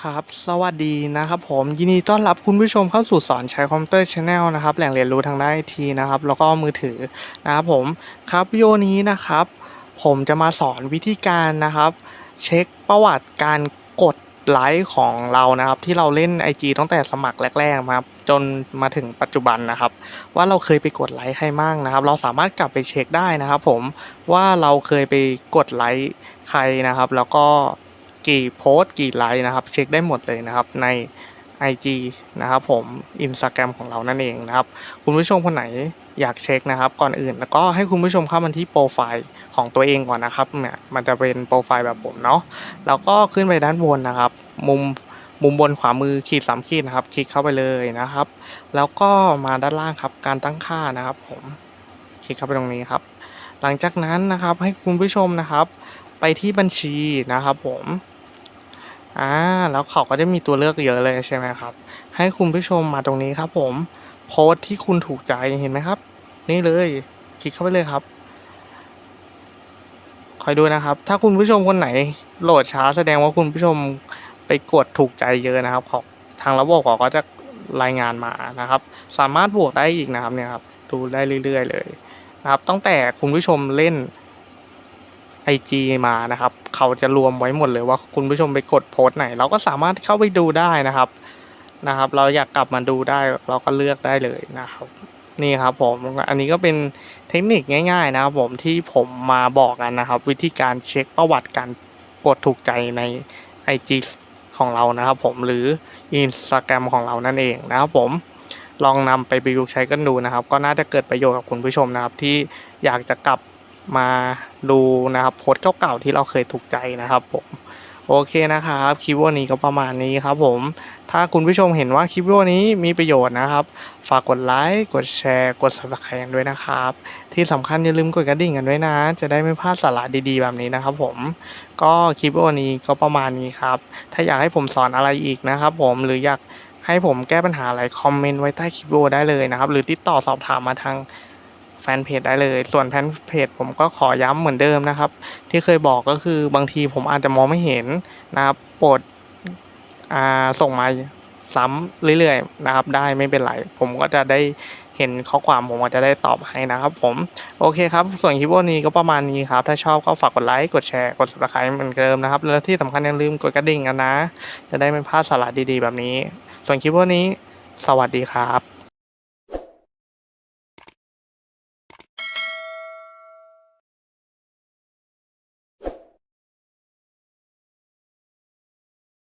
ครับ สวัสดีนะครับผมยินดีต้อนรับคุณผู้ชมเข้าสู่สอนใช้คอมพิวเตอร์ชาแนลนะครับแหล่งเรียนรู้ทางด้านไอทีนะครับแล้วก็มือถือนะครับผมครับวิดีโอนี้นะครับ ผมจะมาสอนวิธีการนะครับ เช็คประวัติการกดไลค์ของเรานะครับ ที่เราเล่น IG ตั้งแต่สมัครแรกๆมาจนมาถึงปัจจุบันนะครับ ว่าเราเคยไปกดไลค์ใครมั่งนะครับ เราสามารถกลับไปเช็คได้นะครับ ผมว่าเราเคยไปกดไลค์ใครนะครับ แล้วก็ กี่โพสต์กี่ไลค์นะครับ เช็คได้หมดเลยนะครับใน IG นะครับผม Instagram ของเรานั่นเองนะครับ คุณผู้ชมคนไหนอยากเช็คนะครับ ก่อนอื่นแล้วก็ให้คุณผู้ชมเข้ามาที่โปรไฟล์ของตัวเองก่อนนะครับเนี่ยมันจะเป็นโปรไฟล์แบบผมเนาะแล้วก็ขึ้นไปด้านบนนะครับ มุมมุมบนขวามือขีดสามขีดนะครับ คลิกเข้าไปเลยนะครับ แล้วก็มาด้านล่างครับการตั้งค่านะครับ ผมคลิกเข้าไปตรงนี้ครับ หลังจากนั้นนะครับให้คุณผู้ชมนะครับ ไปที่บัญชีนะครับ ผม อ่าแล้วเขาก็จะมีตัวเลือกเยอะเลยใช่ไหมครับ ให้คุณผู้ชมมาตรงนี้ครับผมโพสต์ที่คุณถูกใจเห็นไหมครับ นี่เลยคลิกเข้าไปเลยครับ คอยดูนะครับ ถ้าคุณผู้ชมคนไหนโหลดช้าแสดงว่าคุณผู้ชมไปกดถูกใจเยอะนะครับของทางระบบเขาก็จะรายงานมานะครับ สามารถบวกได้อีกนะครับเนี่ยครับดูได้เรื่อย ๆ เลยนะครับตั้งแต่คุณผู้ชมเล่น IG มานะครับ เขาจะรวมไว้หมดเลยว่าคุณผู้ชมไปกดโพสต์ไหน เราก็สามารถเข้าไปดูได้นะครับนะครับ เราอยากกลับมาดูได้เราก็เลือกได้เลยนะครับนี่ครับผมอันนี้ก็เป็นเทคนิคง่ายๆนะครับผมที่ผมมาบอกกันนะครับ วิธีการเช็คประวัติการกดถูกใจใน IG ของเรานะครับผมหรือ Instagram ของเรานั่นเองนะครับผมลองนำไปประยุกต์ใช้กันดูนะครับ ก็น่าจะเกิดประโยชน์กับคุณผู้ชมนะครับที่อยากจะกลับ มาดูนะครับโพสเก่าๆที่เราเคยถูกใจนะครับผมโอเคนะครับคลิปวันนี้ก็ประมาณนี้ครับผม ถ้าคุณผู้ชมเห็นว่าคลิปวิดีโอนี้มีประโยชน์นะครับ ฝากกดไลค์กดแชร์กด subscribe กันด้วยนะครับ ที่สำคัญอย่าลืมกดกระดิ่งกันด้วยนะ จะได้ไม่พลาดสาระดีๆแบบนี้นะครับผมก็คลิปวิดีโอนี้ก็ประมาณนี้ครับ ถ้าอยากให้ผมสอนอะไรอีกนะครับ ผมหรืออยากให้ผมแก้ปัญหาอะไรคอมเมนต์ไว้ใต้คลิปวิดีโอได้เลยนะครับ หรือติดต่อสอบถามมาทาง แฟนเพจได้เลย ส่วนแฟนเพจผมก็ขอย้ำเหมือนเดิมนะครับ ที่เคยบอกก็คือบางทีผมอาจจะมองไม่เห็นนะครับโปรดส่งมาซ้ำเรื่อยๆนะครับ ได้ไม่เป็นไร ผมก็จะได้เห็นข้อความผมก็จะได้ตอบให้นะครับผม โอเคครับ ส่วนคลิปวันนี้ก็ประมาณนี้ครับ ถ้าชอบก็ฝากกดไลค์ กดแชร์ กด subscribe เหมือนเดิมนะครับ แล้วที่สำคัญอย่าลืมกดกระดิ่งกันนะ จะได้ไม่พลาดสาระดีๆ แบบนี้ ส่วนคลิปวันนี้ สวัสดีครับ